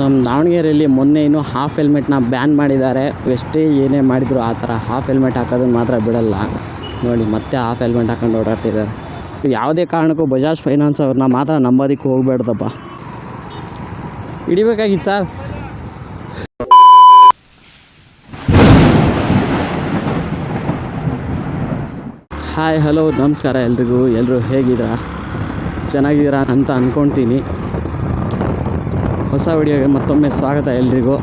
ನಮ್ಮ ದಾವಣಗೆರೆಯಲ್ಲಿ ಮೊನ್ನೆ ಇನ್ನು ಹಾಫ್ ಹೆಲ್ಮೆಟ್ನ ಬ್ಯಾನ್ ಮಾಡಿದ್ದಾರೆ. ಎಷ್ಟೇ ಏನೇ ಮಾಡಿದ್ರು ಆ ಥರ ಹಾಫ್ ಹೆಲ್ಮೆಟ್ ಹಾಕೋದನ್ನು ಮಾತ್ರ ಬಿಡಲ್ಲ. ನೋಡಿ, ಮತ್ತೆ ಹಾಫ್ ಹೆಲ್ಮೆಟ್ ಹಾಕೊಂಡು ಓಡಾಡ್ತಿದ್ದಾರೆ. ಯಾವುದೇ ಕಾರಣಕ್ಕೂ ಬಜಾಜ್ ಫೈನಾನ್ಸ್ ಅವ್ರನ್ನ ಮಾತ್ರ ನಂಬೋದಕ್ಕೆ ಹೋಗ್ಬೇಡ್ದಪ್ಪ. ಹಿಡಿಬೇಕಾಗಿತ್ತು ಸರ್ ಹಾಯ್ ಹಲೋ ನಮಸ್ಕಾರ ಎಲ್ರಿಗೂ. ಎಲ್ಲರೂ ಹೇಗಿದ್ದೀರಾ? ಚೆನ್ನಾಗಿದ್ದೀರಾ ಅಂತ ಅಂದ್ಕೊಳ್ತೀನಿ ಹೊಸ ವಿಡಿಯೋಗೆ ಮತ್ತೊಮ್ಮೆ ಸ್ವಾಗತ ಎಲ್ರಿಗೂ.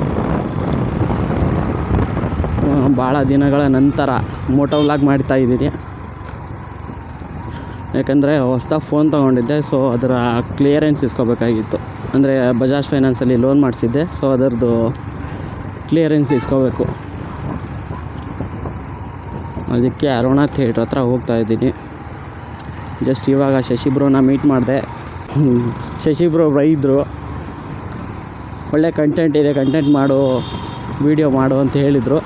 ಭಾಳ ದಿನಗಳ ನಂತರ ಮೋಟೋ ವ್ಲಾಗ್ ಮಾಡ್ತಾ ಇದ್ದೀನಿ. ಯಾಕಂದರೆ ಹೊಸ್ದಾಗಿ ಫೋನ್ ತೊಗೊಂಡಿದ್ದೆ ಸೊ ಅದರ ಕ್ಲಿಯರೆನ್ಸ್ ಇಸ್ಕೋಬೇಕಾಗಿತ್ತು. ಅಂದರೆ ಬಜಾಜ್ ಫೈನಾನ್ಸಲ್ಲಿ ಲೋನ್ ಮಾಡಿಸಿದ್ದೆ ಸೊ ಅದರದ್ದು ಕ್ಲಿಯರೆನ್ಸ್ ಇಸ್ಕೋಬೇಕು. ಅದಕ್ಕೆ ಅರುಣ ಥಿಯೇಟ್ರ್ ಹತ್ರ ಹೋಗ್ತಾ ಇದ್ದೀನಿ. ಜಸ್ಟ್ ಇವಾಗ ಶಶಿ ಬ್ರೋನ ಮೀಟ್ ಮಾಡಿದೆ. ಶಶಿ ಬ್ರೋ ಬೈದರು. ಒಳ್ಳೆ ಕಂಟೆಂಟ್ ಇದೆ ಕಂಟೆಂಟ್ ಮಾಡು ವೀಡಿಯೋ ಮಾಡು ಅಂತ ಹೇಳಿದರು.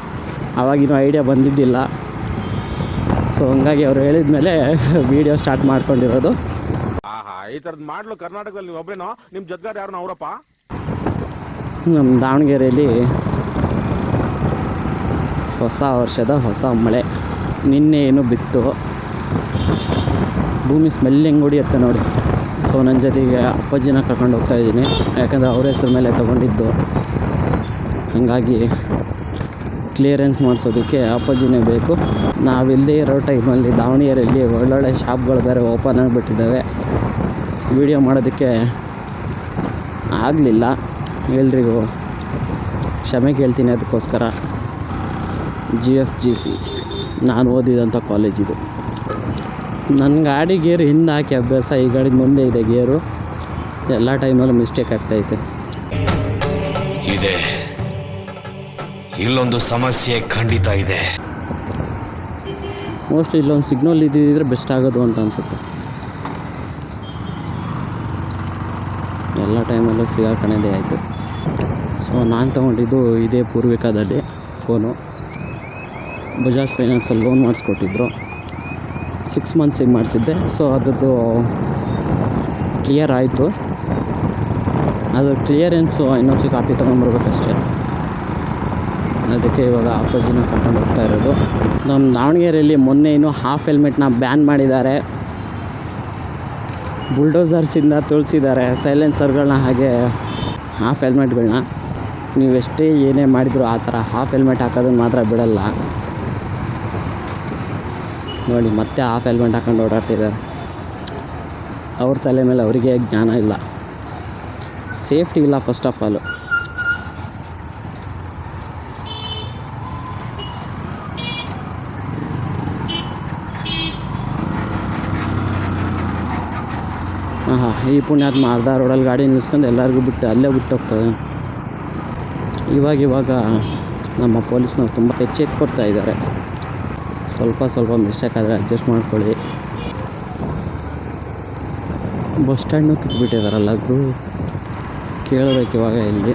ಆವಾಗಿನೂ ಐಡಿಯಾ ಬಂದಿದ್ದಿಲ್ಲ. ಸೊ ಹಂಗಾಗಿ ಅವ್ರು ಹೇಳಿದ ಮೇಲೆ ವೀಡಿಯೋ ಸ್ಟಾರ್ಟ್ ಮಾಡ್ಕೊಂಡಿರೋದು. ಆಹಾ ಈ ಥರದ್ದು ಮಾಡಲು ಕರ್ನಾಟಕದಲ್ಲಿ ನೀವು ಒಬ್ರೇನೋ? ನಿಮ್ಮ ಜೊತೆಗಾರ ಯಾರು ಅವರಪ್ಪ? ನಮ್ಮ ದಾವಣಗೆರೆಯಲ್ಲಿ ಹೊಸ ವರ್ಷದ ಹೊಸ ಮಳೆ. ನಿನ್ನೆ ಏನು ಬಿತ್ತು? ಭೂಮಿ ಸ್ಮೆಲ್ಲಿಂಗ್ ಉಡಿಯತ್ತೆ ಹೊಡಿಯುತ್ತೆ ನೋಡಿ. ಸೊ ನನ್ನ ಜೊತೆಗೆ ಅಪ್ಪಾಜಿನ ಕರ್ಕೊಂಡು ಹೋಗ್ತಾ ಇದ್ದೀನಿ. ಯಾಕಂದರೆ ಅವ್ರ ಹೆಸ್ರ ಮೇಲೆ ತೊಗೊಂಡಿದ್ದು. ಹಾಗಾಗಿ ಕ್ಲಿಯರೆನ್ಸ್ ಮಾಡಿಸೋದಕ್ಕೆ ಅಪ್ಪಾಜಿನೇ ಬೇಕು. ನಾವಿಲ್ಲದೆ ಇರೋ ಟೈಮಲ್ಲಿ ದಾವಣಗೆರೆಯಲ್ಲಿ ಒಳ್ಳೊಳ್ಳೆ ಶಾಪ್ಗಳು ಬೇರೆ ಓಪನ್ ಆಗಿಬಿಟ್ಟಿದ್ದಾವೆ. ವಿಡಿಯೋ ಮಾಡೋದಕ್ಕೆ ಆಗಲಿಲ್ಲ. ಎಲ್ರಿಗೂ ಕ್ಷಮೆ ಕೇಳ್ತೀನಿ ಅದಕ್ಕೋಸ್ಕರ. ಜಿ ಎಸ್ ಜಿ ಸಿ ನಾನು ಓದಿದಂಥ ಕಾಲೇಜಿದು ನನ್ನ ಗಾಡಿ ಗೇರ್ ಹಿಂದೆ ಹಾಕಿ ಅಭ್ಯಾಸ ಈ ಗಾಡಿ ಮುಂದೆ ಇದೆ ಗೇರು. ಎಲ್ಲ ಟೈಮಲ್ಲೂ ಮಿಸ್ಟೇಕ್ ಆಗ್ತೈತೆ. ಇದೆ. ಇಲ್ಲೊಂದು ಸಮಸ್ಯೆ ಖಂಡಿತ ಇದೆ. ಮೋಸ್ಟ್ಲಿ ಇಲ್ಲೊಂದು ಸಿಗ್ನಲ್ ಇದ್ದಿದ್ರೆ ಬೆಸ್ಟ್ ಆಗೋದು ಅಂತ ಅನಿಸುತ್ತೆ. ಎಲ್ಲ ಟೈಮಲ್ಲೂ ಸಿಗಾಕಣದೇ ಆಯಿತು. ಸೊ ನಾನು ತೊಗೊಂಡಿದ್ದು ಇದೇ ಪೂರ್ವಿಕಾದಲ್ಲಿ ಫೋನು ಬಜಾಜ್ ಫೈನಾನ್ಸಲ್ಲಿ ಲೋನ್ ಮಾಡಿಸ್ಕೊಟ್ಟಿದ್ರು. ಸಿಕ್ಸ್ ಮಂತ್ಸಿಗೆ ಮಾಡಿಸಿದ್ದೆ. ಸೊ ಅದರದ್ದು ಕ್ಲಿಯರ್ ಆಯಿತು. ಅದು ಕ್ಲಿಯರೆನ್ಸು ಇನ್ನೊಂದು ಕಾಪಿ ತೊಗೊಂಬರ್ಬೇಕಷ್ಟೇ ಅದಕ್ಕೆ ಇವಾಗ ಅಪ್ಪಾಜಿನ ಕರ್ಕೊಂಡು ಹೋಗ್ತಾ ಇರೋದು. ನಮ್ಮ ದಾವಣಗೆರೆಯಲ್ಲಿ ಮೊನ್ನೆ ಇನ್ನು ಹಾಫ್ ಹೆಲ್ಮೆಟ್ನ ಬ್ಯಾನ್ ಮಾಡಿದ್ದಾರೆ. ಬುಲ್ಡೋಸರ್ಸಿಂದ ತುಳಿಸಿದ್ದಾರೆ. ಸೈಲೆನ್ಸರ್ಗಳನ್ನ ಹಾಗೆ ಹಾಫ್ ಹೆಲ್ಮೆಟ್ಗಳನ್ನ ನೀವೆಷ್ಟೇ ಏನೇ ಮಾಡಿದರೂ ಆ ಥರ ಹಾಫ್ ಹೆಲ್ಮೆಟ್ ಹಾಕೋದನ್ನು ಮಾತ್ರ ಬಿಡಲ್ಲ. ನೋಡಿ, ಮತ್ತೆ ಹಾಫ್ ಹೆಲ್ಮೆಟ್ ಹಾಕೊಂಡು ಓಡಾಡ್ತಿದ್ದಾರೆ. ಅವ್ರ ತಲೆ ಮೇಲೆ ಅವರಿಗೆ ಜ್ಞಾನ ಇಲ್ಲ. ಸೇಫ್ಟಿ ಇಲ್ಲ ಫಸ್ಟ್ ಆಫ್ ಆಲು ಹಾಂ ಈ ಪುಣ್ಯಾತ್ಮ ಅರ್ಧ ರೋಡಲ್ಲಿ ಗಾಡಿ ನಿಲ್ಸ್ಕೊಂಡು ಎಲ್ಲರಿಗೂ ಬಿಟ್ಟು ಅಲ್ಲೇ ಬಿಟ್ಟು ಹೋಗ್ತದೆ ಇವಾಗ ಇವಾಗ ನಮ್ಮ ಪೊಲೀಸ್ನವ್ರು ತುಂಬ ಎಚ್ಚೆತ್ಕೊಡ್ತಾ ಇದ್ದಾರೆ. ಸ್ವಲ್ಪ ಸ್ವಲ್ಪ ಮಿಸ್ಟೇಕ್ ಆದರೆ ಅಡ್ಜಸ್ಟ್ ಮಾಡ್ಕೊಳ್ಳಿ. ಬಸ್ ಸ್ಟ್ಯಾಂಡು ಕಿತ್ಬಿಟ್ಟಿದಾರಲ್ಲ ಗುರು. ಕೇಳಬೇಕು ಇವಾಗ ಇಲ್ಲಿ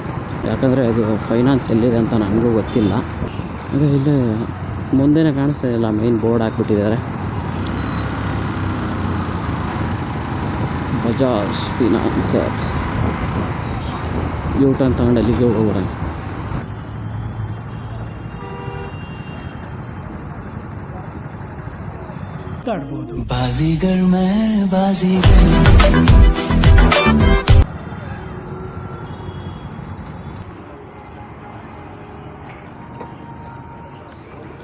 ಯಾಕಂದರೆ ಅದು ಫೈನಾನ್ಸ್ ಎಲ್ಲಿದೆ ಅಂತ ನನಗೂ ಗೊತ್ತಿಲ್ಲ. ಅದೇ ಇಲ್ಲಿ ಮುಂದೆನೇ ಕಾಣಿಸ್ತಾ ಇಲ್ಲ ಮೈನ್ ಬೋರ್ಡ್ ಹಾಕ್ಬಿಟ್ಟಿದ್ದಾರೆ. ಬಜಾಜ್ ಫಿನಾನ್ಸರ್ಸ್. ಯೂ ಟರ್ನ್ ತಗೊಂಡು ಅಲ್ಲಿಗೆ ಹೋಗ್ಬಿಡೋಣ. ಮಾತಾಡ್ಬೋದು.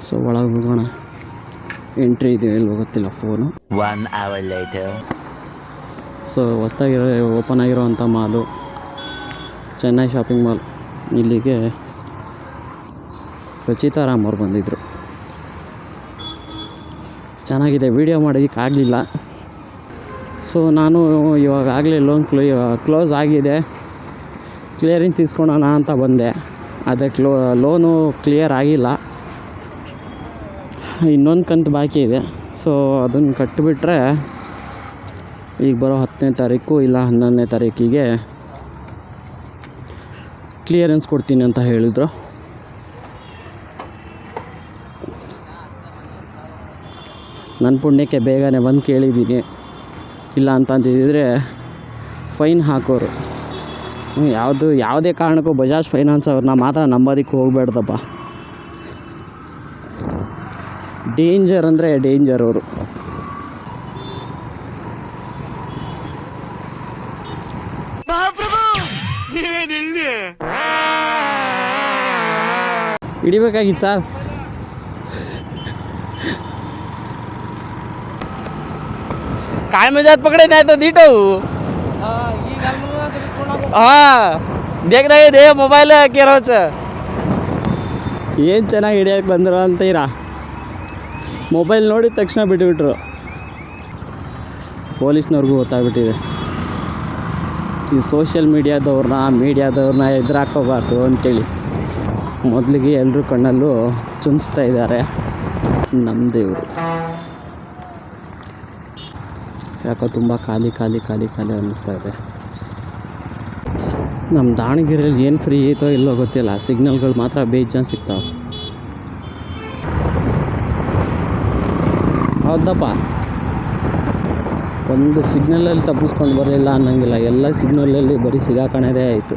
ಸೊ ಒಳಗೆ ಹೋಗೋಣ. ಎಂಟ್ರಿ ಇದೆ ಎಲ್ಲಿ ಗೊತ್ತಿಲ್ಲ phone one hour later so ಹೊಸ್ದಾಗಿರೋ open ಆಗಿರೋವಂಥ ಮಾಲು ಚೆನ್ನೈ ಶಾಪಿಂಗ್ ಮಾಲ್ ಇಲ್ಲಿಗೆ ರಚಿತಾ ರಾಮ್ ಅವ್ರು ಬಂದಿದ್ದರು ಚೆನ್ನಾಗಿದೆ ವೀಡಿಯೋ ಮಾಡೋದಕ್ಕೆ ಆಗಲಿಲ್ಲ. ಸೊ ನಾನು ಇವಾಗ ಆಗಲೇ ಲೋನ್ ಕ್ಲೋ ಕ್ಲೋಸ್ ಆಗಿದೆ. ಕ್ಲಿಯರೆನ್ಸ್ ಇಸ್ಕೊಳೋಣ ಅಂತ ಬಂದೆ. ಅದೇ ಕ್ಲೋ ಲೋನು ಕ್ಲಿಯರ್ ಆಗಿಲ್ಲ. ಇನ್ನೊಂದು ಕಂತು ಬಾಕಿ ಇದೆ. ಸೊ ಅದನ್ನು ಕಟ್ಟಿಬಿಟ್ರೆ ಈಗ ಬರೋ ಹತ್ತನೇ ತಾರೀಕು ಇಲ್ಲ ಹನ್ನೊಂದನೇ ತಾರೀಕಿಗೆ ಕ್ಲಿಯರೆನ್ಸ್ ಕೊಡ್ತೀನಿ ಅಂತ ಹೇಳಿದರು. ನನ್ನ ಪುಣ್ಯಕ್ಕೆ ಬೇಗನೆ ಬಂದು ಕೇಳಿದ್ದೀನಿ. ಇಲ್ಲ ಅಂತಂದಿದ್ದರೆ ಫೈನ್ ಹಾಕೋರು. ಯಾವುದು ಯಾವುದೇ ಕಾರಣಕ್ಕೂ ಬಜಾಜ್ ಫೈನಾನ್ಸ್ ಅವ್ರನ್ನ ಮಾತ್ರ ನಂಬೋದಕ್ಕೆ ಹೋಗಬೇಡ್ದಪ್ಪ. ಡೇಂಜರ್ ಅಂದರೆ ಡೇಂಜರ್ ಅವರು. ಹಿಡಿಬೇಕಾಗಿತ್ತು ಸರ್. કાળમેજાજ પકડે ને તો દીટો ಹಾಂ ದೇಗ್ನಾಗ ಇದೇ ಮೊಬೈಲ್ ಕೇರೋಚ ಏನು ಚೆನ್ನಾಗಿ ಹಿಡಿಯೋಕೆ ಬಂದರು ಇರ. ಮೊಬೈಲ್ ನೋಡಿದ ತಕ್ಷಣ ಬಿಟ್ಬಿಟ್ರು. ಪೊಲೀಸ್ನವ್ರಿಗೂ ಗೊತ್ತಾಗ್ಬಿಟ್ಟಿದೆ. ಈ ಸೋಷಿಯಲ್ ಮೀಡಿಯಾದವ್ರನ್ನ ಮೀಡ್ಯಾದವ್ರನ್ನ ಎದುರಾಕೋಬಾರ್ದು ಅಂತೇಳಿ. ಮೊದಲಿಗೆ ಎಲ್ಲರೂ ಕಣ್ಣಲ್ಲೂ ಚುಮ್ಸ್ತಾ ಇದ್ದಾರೆ ನಮ್ಮದೇವರು ಯಾಕೋ ತುಂಬ ಖಾಲಿ ಖಾಲಿ ಖಾಲಿ ಖಾಲಿ ಅನ್ನಿಸ್ತಾ ಇದೆ. ನಮ್ಮ ದಾವಣಗೆರೆಯಲ್ಲಿ ಏನು ಫ್ರೀ ಐತೋ ಇಲ್ಲೋ ಗೊತ್ತಿಲ್ಲ. ಸಿಗ್ನಲ್ಗಳು ಮಾತ್ರ ಬೇಜಾನ್ ಸಿಗ್ತಾವೆ. ಹೌದಪ್ಪ. ಒಂದು ಸಿಗ್ನಲಲ್ಲಿ ತಪ್ಪಿಸ್ಕೊಂಡು ಬರಲಿಲ್ಲ ಅನ್ನಂಗಿಲ್ಲ. ಎಲ್ಲ ಸಿಗ್ನಲಲ್ಲಿ ಬರೀ ಸಿಗಾಕಣದೇ ಆಯಿತು.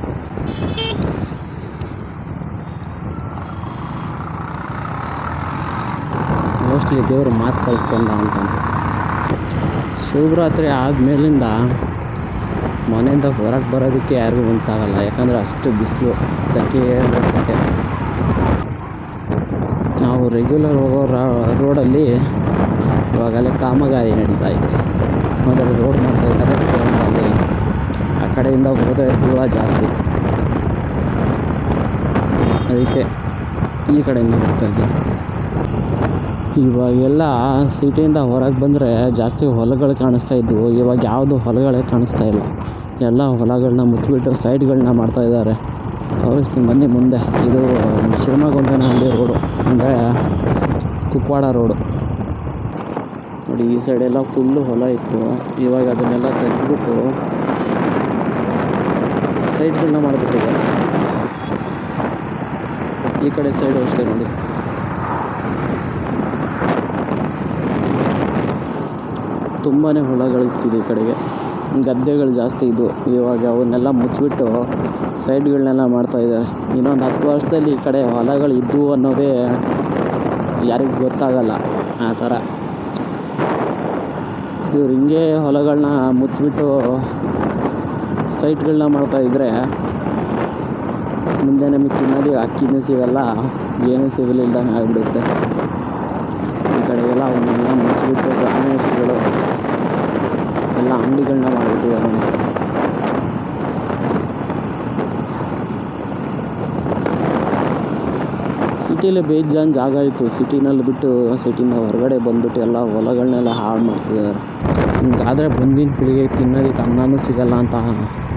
ಮೋಸ್ಟ್ಲಿ ದೇವರು ಮಾತು ಕಳಿಸ್ಕೊಂಡ ಅಂತ ಅನ್ಸುತ್ತೆ. ಶಿವರಾತ್ರಿ ಆದಮೇಲಿಂದ ಮನೆಯಿಂದ ಹೊರಗೆ ಬರೋದಕ್ಕೆ ಯಾರಿಗೂ ಮನಸ್ಸಾಗಲ್ಲ ಯಾಕಂದರೆ ಅಷ್ಟು ಬಿಸಿಲು, ಸೆಕೆ ಸೆಕೆ. ನಾವು ರೆಗ್ಯುಲರ್ ಹೋಗೋ ರೋಡಲ್ಲಿ ಇವಾಗಲೇ ಕಾಮಗಾರಿ ನಡೀತಾ ಇದೆ. ಮೊದಲು ರೋಡ್ ಮಾಡ್ತಾ ಇದ್ದಾರೆ ಅಲ್ಲಿ ಆ ಕಡೆಯಿಂದ ಹೋದರೆ ದೂರ ಜಾಸ್ತಿ. ಅದಕ್ಕೆ ಈ ಕಡೆಯಿಂದ ಹೋಗ್ತಾ ಇದ್ದೀನಿ. ಇವಾಗೆಲ್ಲ ಸಿಟಿಯಿಂದ ಹೊರಗೆ ಬಂದರೆ ಜಾಸ್ತಿ ಹೊಲಗಳು ಕಾಣಿಸ್ತಾ ಇದ್ವು. ಇವಾಗ ಯಾವುದು ಹೊಲಗಳೇ ಕಾಣಿಸ್ತಾ ಇಲ್ಲ. ಎಲ್ಲ ಹೊಲಗಳನ್ನ ಮುಚ್ಚಿಬಿಟ್ಟು ಮಾಡ್ತಾ ಇದ್ದಾರೆ. ತೋರಿಸ್ತೀನಿ ಬನ್ನಿ ಮುಂದೆ. ಇದು ಶಿವಮೊಗ್ಗನಹಳ್ಳಿ ರೋಡು, ಅಂದರೆ ಕುಕ್ವಾಡ ರೋಡು. ನೋಡಿ, ಈ ಸೈಡೆಲ್ಲ ಫುಲ್ಲು ಹೊಲ ಇತ್ತು. ಇವಾಗ ಅದನ್ನೆಲ್ಲ ತೆಗೆದುಬಿಟ್ಟು ಸೈಡ್ಗಳನ್ನ ಮಾಡಿಬಿಟ್ಟಿದ್ದಾರೆ. ಈ ಕಡೆ ಸೈಡು ಅಷ್ಟೇ ನೋಡಿ. ತುಂಬಾ ಹೊಲಗಳಿತ್ತಿದೆ ಈ ಕಡೆಗೆ. ಗದ್ದೆಗಳು ಜಾಸ್ತಿ ಇದ್ವು ಇವಾಗ ಅವನ್ನೆಲ್ಲ ಮುಚ್ಚಿಬಿಟ್ಟು ಸೈಡ್ಗಳನ್ನೆಲ್ಲ ಮಾಡ್ತಾ ಇದ್ದಾರೆ. ಇನ್ನೊಂದು ಹತ್ತು ವರ್ಷದಲ್ಲಿ ಈ ಕಡೆ ಹೊಲಗಳು ಇದ್ದವು ಅನ್ನೋದೇ ಯಾರಿಗೂ ಗೊತ್ತಾಗಲ್ಲ ಆ ಥರ. ಇವ್ರು ಹಿಂಗೆ ಹೊಲಗಳನ್ನ ಮುಚ್ಚಿಬಿಟ್ಟು ಸೈಟ್ಗಳನ್ನ ಮಾಡ್ತಾ ಇದ್ದರೆ ಮುಂದೆ ನಮಗೆ ತಿನ್ನೋದು ಅಕ್ಕಿನೂ ಸಿಗಲ್ಲ, ಏನೂ ಸಿಗಲಿಲ್ದಂಗೆ ಆಗಿಬಿಡುತ್ತೆ. ಈ ಎಲ್ಲ ಅವನ್ನೆಲ್ಲ ಮುಚ್ಚಿಬಿಟ್ಟು ಗಾರ್ಮೆಂಟ್ಸ್ಗಳು ಎಲ್ಲ ಅಂಗಡಿಗಳನ್ನ ಮಾಡಿಬಿಟ್ಟಿದ್ದಾರೆ ಸಿಟಿಲಿ ಬೇಜಾನ್ ಜಾಗ ಇತ್ತು. ಸಿಟಿನಲ್ಲಿ ಬಿಟ್ಟು ಸಿಟಿನ ಹೊರಗಡೆ ಬಂದ್ಬಿಟ್ಟು ಎಲ್ಲ ಹೊಲಗಳನ್ನೆಲ್ಲ ಹಾಳು ಮಾಡ್ತಿದ್ದಾರೆ. ಹಿಂಗಾದರೆ ಮುಂದಿನ ಪೀಳಿಗೆ ತಿನ್ನೋದಕ್ಕೆ ಅನ್ನನೂ ಸಿಗಲ್ಲ ಅಂತ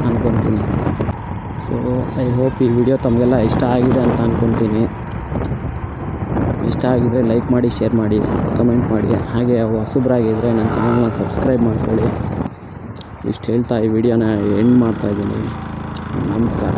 ಅನ್ಕೊಂತೀನಿ. ಸೊ ಐ ಹೋಪ್ ಈ ವಿಡಿಯೋ ತಮಗೆಲ್ಲ ಇಷ್ಟ ಆಗಿದೆ ಅಂತ ಅಂದ್ಕೊತೀನಿ ಇಷ್ಟ ಆಗಿದ್ದರೆ ಲೈಕ್ ಮಾಡಿ, ಶೇರ್ ಮಾಡಿ, ಕಮೆಂಟ್ ಮಾಡಿ. ಹಾಗೆ ಹೊಸಬ್ರಾಗಿದ್ದರೆ ನನ್ನ ಚಾನಲ್ನ ಸಬ್ಸ್ಕ್ರೈಬ್ ಮಾಡ್ಕೊಳ್ಳಿ. ಇಷ್ಟು ಹೇಳ್ತಾ ಈ ವಿಡಿಯೋನ ಎಂಡ್ ಮಾಡ್ತಾಯಿದ್ದೀನಿ ನಮಸ್ಕಾರ.